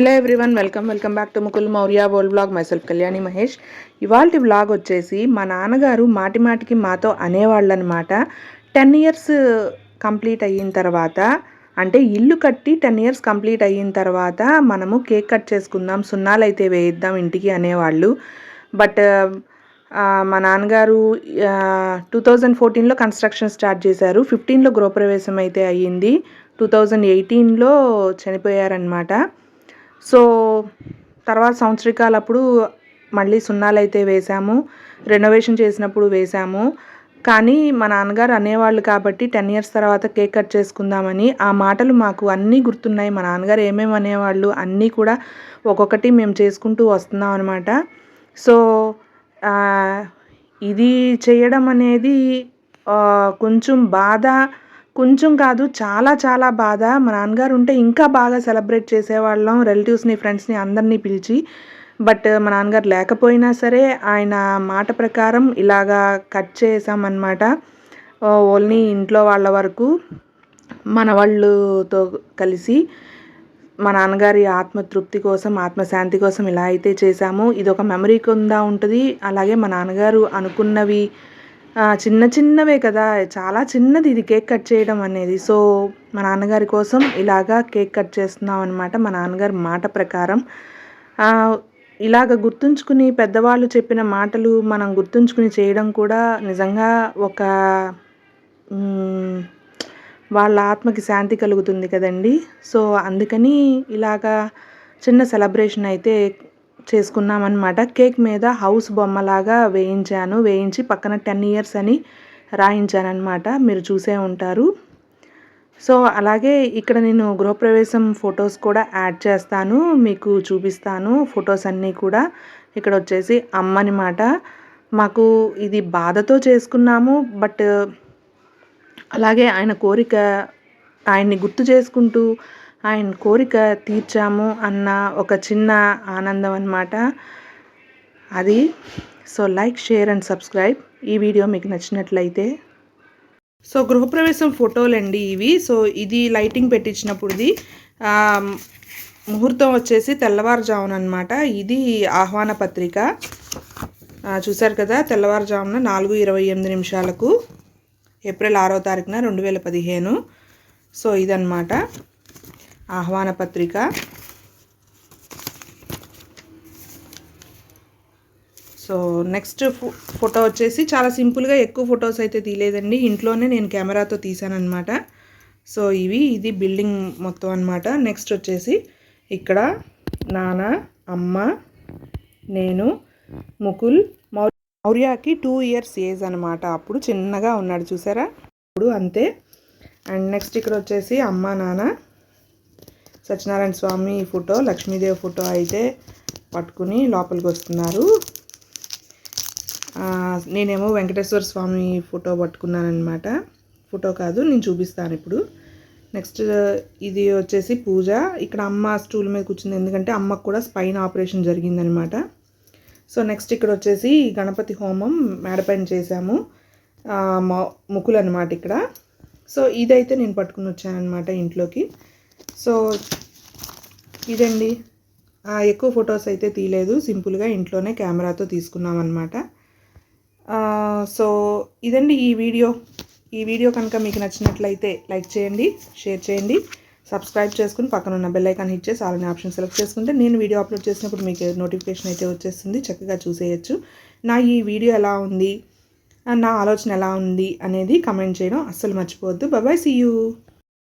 Hello everyone welcome welcome back to Mukul Maurya world vlog myself Kalyani Mahesh ఇవాళ blog వచ్చేసి మా నాన్నగారు మాటి మాటికి మాతో అనేవాళ్ళు అనమాట టెన్ ఇయర్స్ కంప్లీట్ uh, అయిన తర్వాత అంటే ఇల్లు కట్టి టెన్ ఇయర్స్ కంప్లీట్ అయిన తర్వాత మనము కేక్ కట్ చేసుకుందాం సున్నాలు అయితే వేయిద్దాం ఇంటికి అనేవాళ్ళు. బట్ uh, మా నాన్నగారు టూ థౌజండ్ ఫోర్టీన్లో కన్స్ట్రక్షన్ స్టార్ట్ చేశారు. ఫిఫ్టీన్లో గృహప్రవేశం అయితే అయ్యింది. టూ థౌజండ్ ఎయిటీన్లో చనిపోయారనమాట. సో తర్వాత సంవత్సరికాలప్పుడు మళ్ళీ సున్నాలు అయితే వేసాము రెనోవేషన్ చేసినప్పుడు వేసాము కానీ మా నాన్నగారు అనేవాళ్ళు కాబట్టి టెన్ ఇయర్స్ తర్వాత కేక్ కట్ చేసుకుందామని ఆ మాటలు మాకు అన్నీ గుర్తున్నాయి. మా నాన్నగారు ఏమేమి అనేవాళ్ళు అన్నీ కూడా ఒక్కొక్కటి మేము చేసుకుంటూ వస్తున్నాం అనమాట సో ఇది చేయడం అనేది కొంచెం బాధ కొంచెం కాదు చాలా చాలా బాధ. మా నాన్నగారు ఉంటే ఇంకా బాగా సెలబ్రేట్ చేసేవాళ్ళం రిలేటివ్స్ని ఫ్రెండ్స్ని అందరినీ పిలిచి. బట్ మా నాన్నగారు లేకపోయినా సరే ఆయన మాట ప్రకారం ఇలాగా కట్ చేసామన్నమాట. ఓన్లీ ఇంట్లో వాళ్ళ వరకు మన వాళ్ళతో కలిసి మా నాన్నగారి ఆత్మతృప్తి కోసం ఆత్మశాంతి కోసం ఇలా అయితే చేశాము ఇది ఒక మెమరీ కింద ఉంటుంది. అలాగే మా నాన్నగారు అనుకున్నవి చిన్న చిన్నవే కదా. చాలా చిన్నది ఇది కేక్ కట్ చేయడం అనేది. సో మా నాన్నగారి కోసం ఇలాగా కేక్ కట్ చేస్తున్నాం అనమాట మా నాన్నగారి మాట ప్రకారం. ఇలాగ గుర్తుంచుకుని పెద్దవాళ్ళు చెప్పిన మాటలు మనం గుర్తుంచుకుని చేయడం కూడా నిజంగా ఒక వాళ్ళ ఆత్మకి శాంతి కలుగుతుంది కదండి. సో అందుకని ఇలాగా చిన్న సెలబ్రేషన్ అయితే చేసుకున్నామన్నమాట. కేక్ మీద హౌస్ బొమ్మలాగా వేయించాను. వేయించి పక్కన టెన్ ఇయర్స్ అని రాయించానమాట మీరు చూసే ఉంటారు. సో అలాగే ఇక్కడ నేను గృహప్రవేశం ఫొటోస్ కూడా యాడ్ చేస్తాను. మీకు చూపిస్తాను ఫొటోస్ అన్నీ కూడా. ఇక్కడ వచ్చేసి అమ్మనమాట. మాకు ఇది బాధతో చేసుకున్నాము. బట్ అలాగే ఆయన కోరిక ఆయన్ని గుర్తు చేసుకుంటూ ఆయన కోరిక తీర్చాము అన్న ఒక చిన్న ఆనందం అనమాట అది. So like share and subscribe. ఈ వీడియో మీకు నచ్చినట్లయితే. సో గృహప్రవేశం ఫోటోలండి ఇవి. సో ఇది లైటింగ్ పెట్టించినప్పుడుది. ముహూర్తం వచ్చేసి తెల్లవారుజామున అనమాట ఇది ఆహ్వాన పత్రిక. చూశారు కదా తెల్లవారుజామున నాలుగు ఇరవై ఎనిమిది నిమిషాలకు ఏప్రిల్ ఆరో తారీఖున రెండు వేల పదిహేను. సో ఇదన్నమాట. ఆహ్వాన పత్రిక సో నెక్స్ట్ ఫోటో వచ్చేసి చాలా సింపుల్గా ఎక్కువ ఫొటోస్ అయితే తీయలేదండి. ఇంట్లోనే నేను కెమెరాతో తీసానమాట సో ఇవి ఇది బిల్డింగ్ మొత్తం అనమాట నెక్స్ట్ వచ్చేసి ఇక్కడ నాన్న అమ్మ నేను ముకుల్ మౌర్యాకి టూ ఇయర్స్ ఏజ్ అనమాట అప్పుడు చిన్నగా ఉన్నాడు చూసారా? అప్పుడు అంతే. అండ్ నెక్స్ట్ ఇక్కడ వచ్చేసి అమ్మ నాన్న సత్యనారాయణ స్వామి ఫోటో లక్ష్మీదేవి ఫోటో అయితే పట్టుకుని లోపలికి వస్తున్నారు. నేనేమో వెంకటేశ్వర స్వామి ఫోటో పట్టుకున్నానమాట ఫోటో కాదు నేను చూపిస్తాను ఇప్పుడు. నెక్స్ట్ ఇది వచ్చేసి పూజ. ఇక్కడ అమ్మ స్టూల్ మీద కూర్చుంది. ఎందుకంటే అమ్మకు కూడా స్పైన్ ఆపరేషన్ జరిగిందనమాట సో నెక్స్ట్ ఇక్కడ వచ్చేసి గణపతి హోమం మేడపైన చేశాము. ముకులు అనమాట ఇక్కడ. సో ఇదైతే నేను పట్టుకుని వచ్చానమాట ఇంట్లోకి. సో ఇదండి. ఎక్కువ ఫొటోస్ అయితే తీయలేదు సింపుల్గా ఇంట్లోనే కెమెరాతో తీసుకున్నాం అనమాట సో ఇదండి ఈ వీడియో. ఈ వీడియో కనుక మీకు నచ్చినట్లయితే లైక్ చేయండి షేర్ చేయండి సబ్స్క్రైబ్ చేసుకుని పక్కన ఉన్న బెల్ ఐకాన్ హిట్ చేసి ఆల్ని ఆప్షన్ సెలెక్ట్ చేసుకుంటే నేను వీడియో అప్లోడ్ చేసినప్పుడు మీకు నోటిఫికేషన్ అయితే వచ్చేస్తుంది. చక్కగా చూసేయచ్చు. నా ఈ వీడియో ఎలా ఉంది? నా ఆలోచన ఎలా ఉంది? అనేది కమెంట్ చేయడం అస్సలు మర్చిపోవద్దు. బాబాయ్ సీ యూ